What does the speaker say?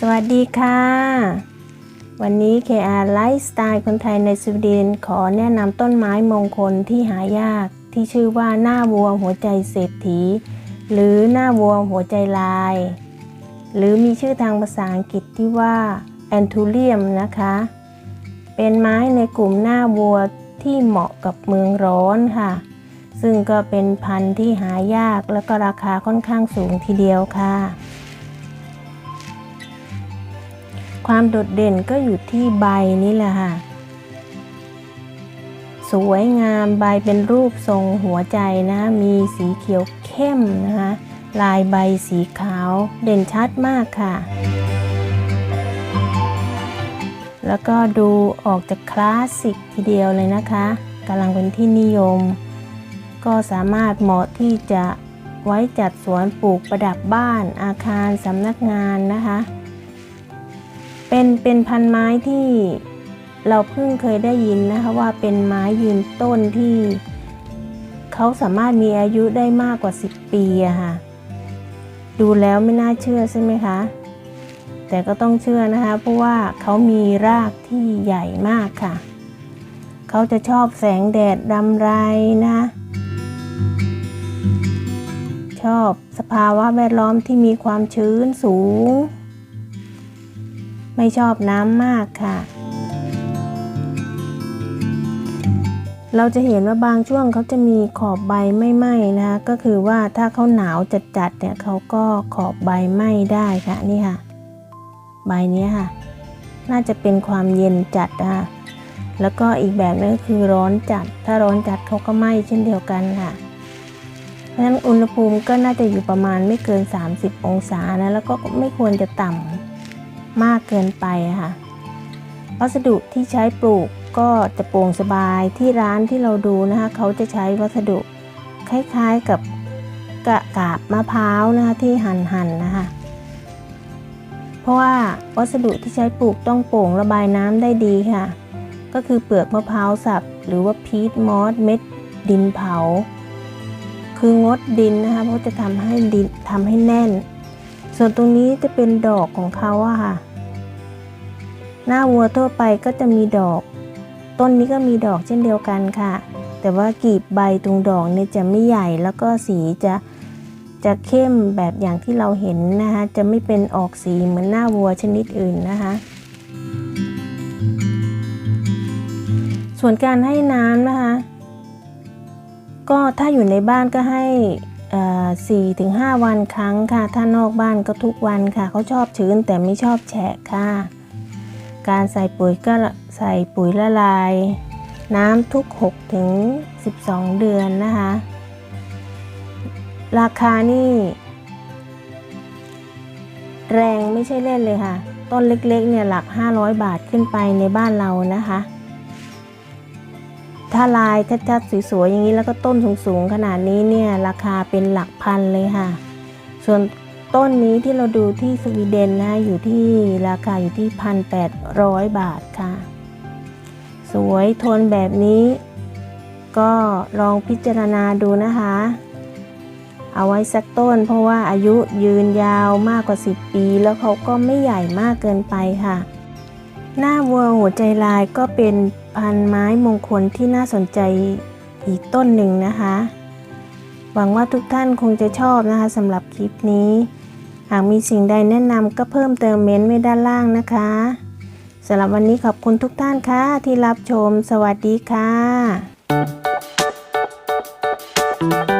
สวัสดีค่ะ วันนี้ KR ไลฟ์สไตล์คนไทยในสวีเดนขอแนะนำต้นไม้มงคลที่หายากที่ชื่อว่าหน้าวัวหัวใจเศรษฐี หรือหน้าวัวหัวใจลาย หรือมีชื่อทางภาษาอังกฤษที่ว่าแอนทูเรียมนะคะ เป็นไม้ในกลุ่มหน้าวัวที่เหมาะกับเมืองร้อนค่ะ ซึ่งก็เป็นพันธุ์ที่หายากและก็ราคาค่อนข้างสูงทีเดียวค่ะ ความโดดเด่นก็อยู่ที่ใบนี่แหละค่ะ สวยงามใบเป็นรูปทรงหัวใจนะ มีสีเขียวเข้มนะคะ ลายใบสีขาวเด่นชัดมากค่ะ แล้วก็ดูออกจากคลาสสิกทีเดียวเลยนะคะกำลังเป็นที่นิยม ก็สามารถเหมาะที่จะไว้จัดสวนปลูกประดับบ้านอาคารสำนักงานนะคะ เป็นเป็นพันไม้ที่เราเพิ่งเคยได้ยินนะคะว่าเป็นไม้ยืนต้นที่เขาสามารถมีอายุได้มากกว่า 10 ปีอะค่ะ ดูแล้วไม่น่าเชื่อใช่ไหมคะ แต่ก็ต้องเชื่อนะคะ เพราะว่าเขามีรากที่ใหญ่มากค่ะ เขาจะชอบแสงแดดดำไรนะ ชอบสภาวะแวดล้อมที่มีความชื้นสูง ไม่ชอบน้ำมากค่ะ เราจะเห็นว่าบางช่วงเขาจะมีขอบใบไม่ไหม้นะคะก็คือว่าถ้าเขาหนาวจัดๆเนี่ยเขาก็ขอบใบไหม้ได้ค่ะนี่ค่ะ ใบนี้ค่ะ น่าจะเป็นความเย็นจัดนะคะแล้วก็อีกแบบนึงก็คือร้อนจัด ถ้าร้อนจัดเขาก็ไหม้เช่นเดียวกันค่ะ เพราะฉะนั้นอุณหภูมิก็น่าจะอยู่ประมาณไม่เกิน 30 องศานะ แล้วก็ไม่ควรจะต่ำ มากเกินไปอะค่ะ วัสดุที่ใช้ปลูกก็จะโปร่งสบายที่ร้านที่เราดูนะคะเขาจะใช้วัสดุคล้ายๆกับกะกาบมะพร้าวนะคะที่หั่นๆนนะคะ เพราะว่าวัสดุที่ใช้ปลูกต้องโปร่งระบายน้ำได้ดีค่ะ ก็คือเปลือกมะพร้าวสับ หรือว่าพีทมอสเม็ดดินเผา คืองดดินนะคะเพราะจะทำให้ดินทำให้แน่น ส่วนตรงนี้จะเป็นดอกของเขาอะค่ะ หน้าวัวทั่วไปก็จะมีดอก ต้นนี้ก็มีดอกเช่นเดียวกันค่ะ แต่ว่ากีบใบตรงดอกเนี่ยจะไม่ใหญ่แล้วก็สีจะจะเข้มแบบอย่างที่เราเห็นนะคะ จะไม่เป็นออกสีเหมือนหน้าวัวชนิดอื่นนะคะ ส่วนการให้น้ำนะคะ ก็ถ้าอยู่ในบ้านก็ให้สี่ถึงห้าวันครั้งค่ะ ถ้านอกบ้านก็ทุกวันค่ะ เขาชอบชื้นแต่ไม่ชอบแฉะค่ะ การใส่ปุ๋ยก็ใส่ปุ๋ยละลาย น้ำทุก 6 ถึง 12 เดือนนะคะ ราคานี่แรงไม่ใช่เล่นเลยค่ะ ต้นเล็กๆ เนี่ยหลัก 500 บาทขึ้นไปในบ้านเรานะคะ ถ้าลายชัดๆสวยๆอย่างนี้แล้วก็ต้นสูงๆ ขนาดนี้เนี่ยราคาเป็นหลักพันเลยค่ะ ส่วน ต้นนี้ที่เราดูที่สวีเดนนะอยู่ที่ราคาอยู่ที่พันแปดร้อยบาทค่ะ สวยทนแบบนี้ ก็ลองพิจารณาดูนะคะ เอาไว้สักต้น เพราะว่าอายุยืนยาวมากกว่า 10 ปี แล้วเขาก็ไม่ใหญ่มากเกินไปค่ะ หน้าวัวหัวใจลายก็เป็นพันไม้มงคลที่น่าสนใจอีกต้นหนึ่งนะคะหวังว่าทุกท่านคงจะชอบนะคะสำหรับคลิปนี้ หากมีสิ่งใดแนะนำก็เพิ่มเติมเม้นต์ไว้ด้านล่างนะคะสำหรับวันนี้ขอบคุณทุกท่านค่ะที่รับชม สวัสดีค่ะ